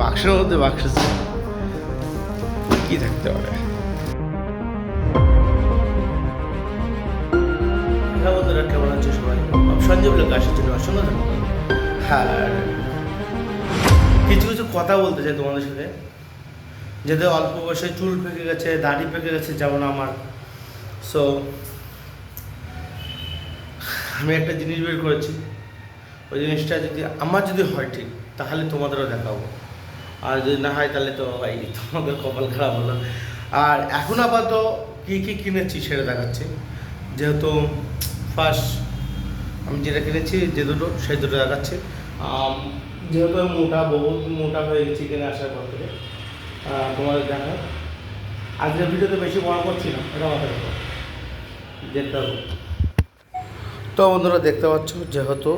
বাক্সের মধ্যে বাক্স কি থাকতে পারে? হ্যাঁ কেমন আছে সবাই? সঞ্জীব লোক আসার জন্য অসংখ্য ধন্যবাদ আর কিছু কিছু কথা বলতে চাই তোমাদের সাথে। যাদের অল্প বয়সে চুল পেকে গেছে দাড়ি পেকে গেছে যেমন আমার। সো আমি একটা জিনিস বের করেছি। ওই জিনিসটা যদি আমার যদি হয় ঠিক তাহলে তোমাদেরও দেখাবো। আর যদি না হয় তাহলে তো ভাই, তোমাদের কপাল খারাপ হলো। আর এখন আপাতত কী কী কিনেছি সেটা দেখাচ্ছি। যেহেতু ফার্স্ট আমি যেটা কিনেছি যে দুটো, সেই দুটো দেখাচ্ছি। যেহেতু আমি মোটা বহুত মোটা হয়ে গেছি কিনে আসার পর থেকে তোমাদের দেখা আজকের ভিডিওতে বেশি বড় করছি না, এটা মাথায় হবে। তো বন্ধুরা দেখতে পাচ্ছ, যেহেতু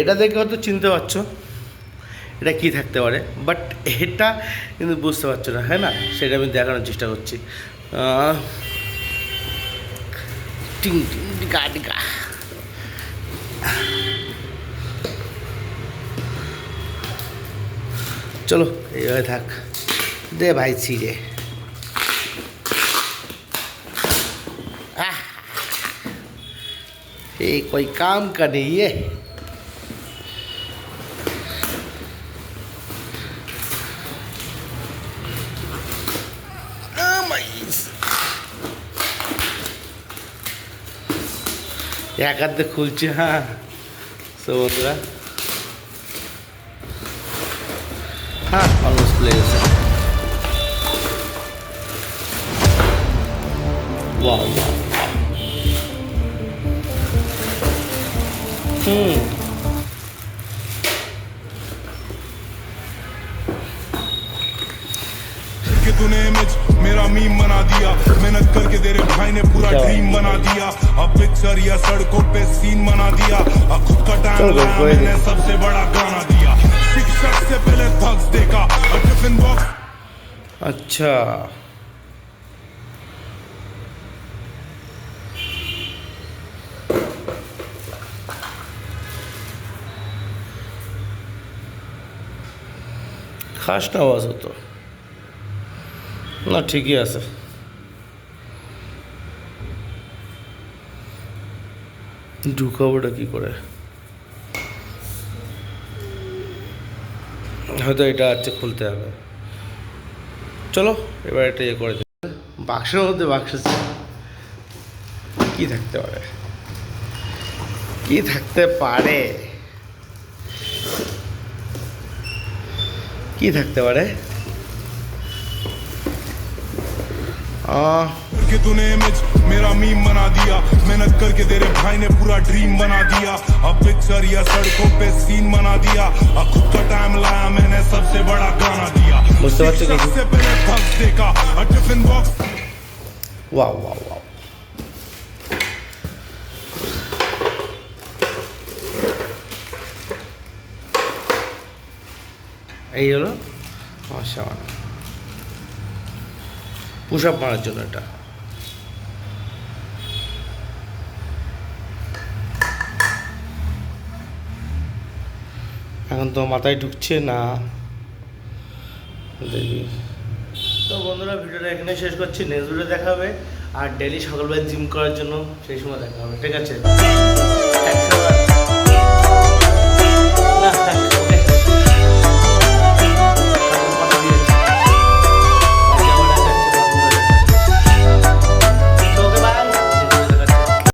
এটা দেখে হয়তো চিনতে পারছ এটা কী থাকতে পারে? বাট এটা কিন্তু বুঝতে পারছ না হ্যাঁ না? সেটা আমি দেখানোর চেষ্টা করছি। টিং টিং ডিগা গা চলো, এইভাবে থাক। দে ভাই, ছিঁড়ে। এই কই কাম কানে ইয়ে। এক হাতে খুলছি হ্যাঁ। তো বন্ধুরা হ্যাঁ অলমোস্ট খুলে গেছে। হুম। बना दिया मेहनत करके तेरे भाई ने पूरा क्या ड्रीम बना दिया अब पिक्चर या सड़कों पे सीन बना दिया अब खुद का टाइम चलो, लाया कोई नहीं। मैंने सबसे बड़ा गाना दिया शिक्षक से पहले थक्स देखा और टिफिन बॉक्स আচ্ছা খাস না আওয়াজ হতো না ঠিকই আছে ঢুকাবোটা কি করে? হয়তো এটা আছে খুলতে হবে। চলো এবার এটা ইয়ে করে বাক্সের মধ্যে বাক্স। কি থাকতে পারে? কি থাকতে পারে? কি থাকতে পারে? আহ, करके तूने इमेज मेरा मीम बना दिया मेहनत करके तेरे भाई ने पूरा ड्रीम बना दिया अब पिक्चर या सड़कों पे सीन बना दिया अब खुद का टाइम लाया मैंने सबसे बड़ा गाना दिया सबसे पहले थक्स देखा टिफिन बॉक्स वाह वाह वाह এই হলো অসামান্য পুষ আপ মারার জন্য এটা এখন তো মাথায় ঢুকছে না। দেখি তো বন্ধুরা, ভিডিওটা এখানে শেষ করছি। নেক্সট দেখা হবে। আর ডেলি সকালবেলা জিম করার জন্য সেই সময় দেখা হবে, ঠিক আছে?